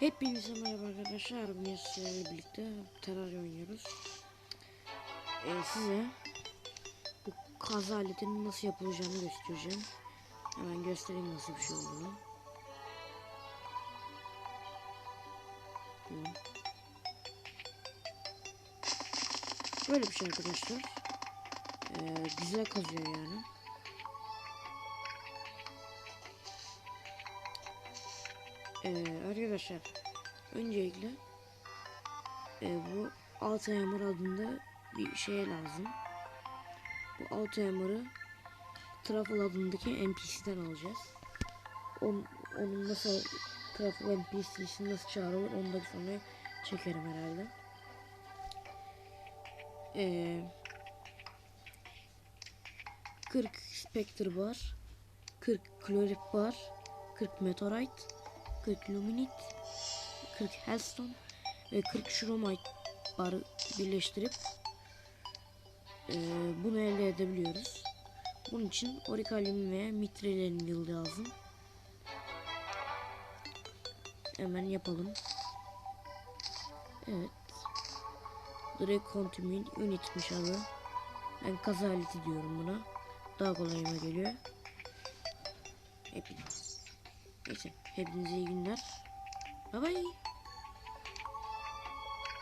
Hepinize merhaba arkadaşlar. Bugün sizlerle birlikte Terraria oynuyoruz. Ee, size bu kaz aletinin nasıl yapılacağını göstereceğim. Hemen göstereyim nasıl bir şey olduğunu. Böyle bir şey arkadaşlar. Ee, güzel kazıyor yani. Ee, arkadaşlar öncelikle e, bu Alzheimer adında bir şeye lazım. Bu Alzheimer'ı Truffle adındaki NPC'den alacağız. On, onun nasıl Truffle NPC'si nasıl çağrılır onu da sonra çekerim herhalde. Ee, 40 Spectre var. 40 Chlorip var. 40 Meteorite. 40 Luminite, 40 Hellstone ve 40 Shromite barı birleştirip e, bunu elde edebiliyoruz. Bunun için Orikalium ve Mitrelerin yılı lazım. Hemen yapalım. Evet. Direkt Continuing Unit'miş adı. Ben kaza aleti diyorum buna. Daha kolayıma geliyor. Hepiniz. Neyse hepinize iyi günler. Bye bye.